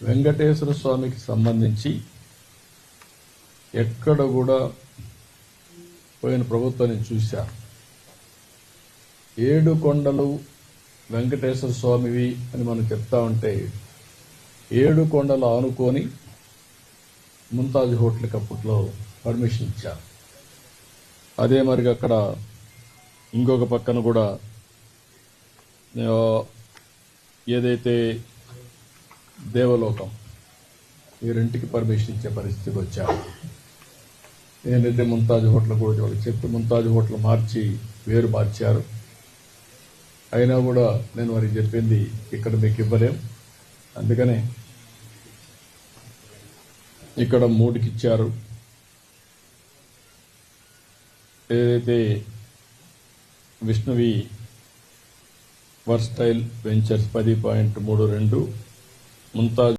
వెంకటేశ్వర స్వామికి సంబంధించి ఎక్కడ కూడా పోయిన ప్రభుత్వాన్ని చూశా. ఏడు కొండలు వెంకటేశ్వర స్వామివి అని మనం చెప్తా ఉంటే ఏడు కొండలు ఆనుకొని ముంతాజ్ హోటల్కి అప్పట్లో పర్మిషన్ ఇచ్చారు అదే మరి అక్కడ ఇంకొక పక్కన కూడా ఏదైతే దేవలోకం. ఈ రెంటికి పర్మిషన్ ఇచ్చే పరిస్థితికి వచ్చారు ఏంటంటే ముంతాజ్ హోటల్ కూడా వాళ్ళకి చెప్పి ముంతాజ్ హోటల్ మార్చి వేరు మార్చారు. అయినా కూడా నేను వారికి చెప్పింది ఇక్కడ మీకు ఇవ్వలేం. అందుకనే ఇక్కడ మూడుకి ఇచ్చారు ఏదైతే విష్ణువి వర్స్టైల్ వెంచర్స్ పది పాయింట్ మూడు రెండు ముంతాజ్